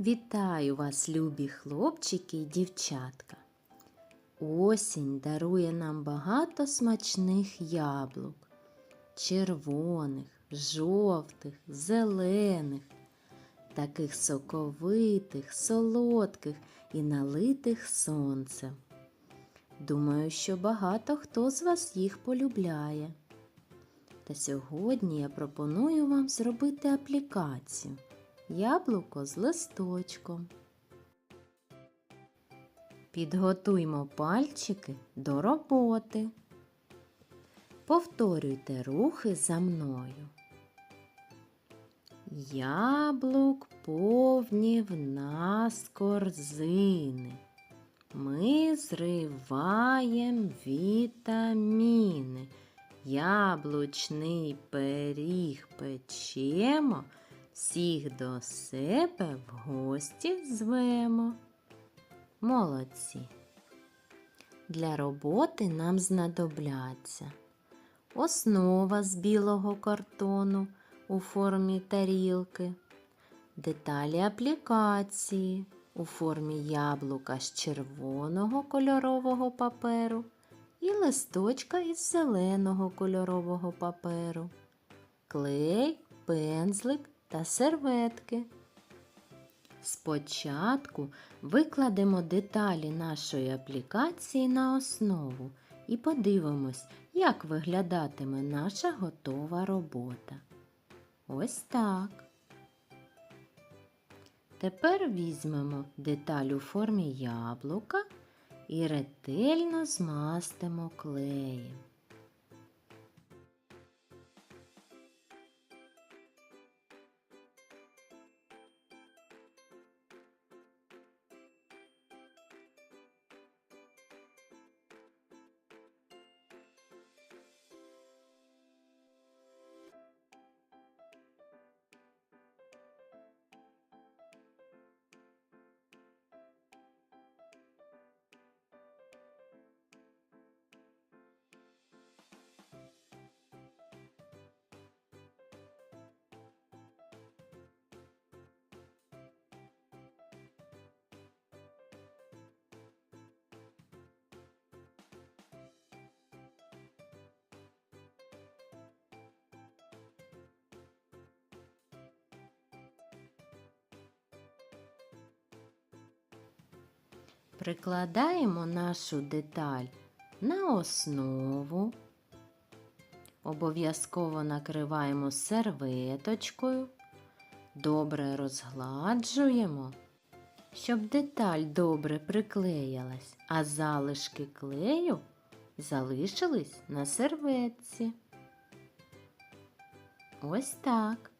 Вітаю вас, любі хлопчики і дівчатка. Осінь дарує нам багато смачних яблук, червоних, жовтих, зелених, таких соковитих, солодких і налитих сонцем. Думаю, що багато хто з вас їх полюбляє. Та сьогодні я пропоную вам зробити аплікацію яблуко з листочком. Підготуймо пальчики до роботи. Повторюйте рухи за мною. Яблук повні в нас корзини. Ми зриваєм вітаміни. Яблучний пиріг печемо, всіх до себе в гості звемо. Молодці. Для роботи нам знадобляться основа з білого картону у формі тарілки, деталі аплікації у формі яблука з червоного кольорового паперу і листочка із зеленого кольорового паперу, клей, пензлик та серветки. Спочатку викладемо деталі нашої аплікації на основу і подивимось, як виглядатиме наша готова робота. Ось так. Тепер візьмемо деталь у формі яблука і ретельно змастимо клеєм. Прикладаємо нашу деталь на основу. Обов'язково накриваємо серветочкою, добре розгладжуємо, щоб деталь добре приклеїлась, а залишки клею залишились на серветці. Ось так.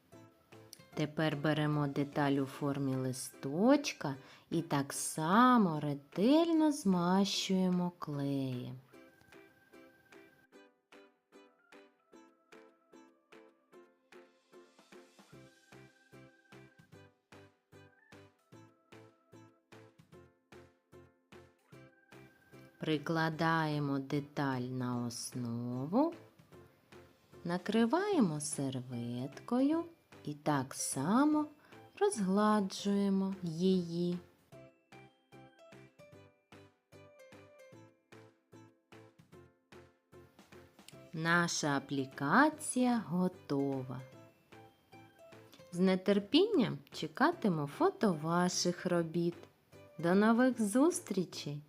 Тепер беремо деталь у формі листочка і так само ретельно змащуємо клеєм. Прикладаємо деталь на основу, накриваємо серветкою і так само розгладжуємо її. Наша аплікація готова. З нетерпінням чекатиму фото ваших робіт. До нових зустрічей!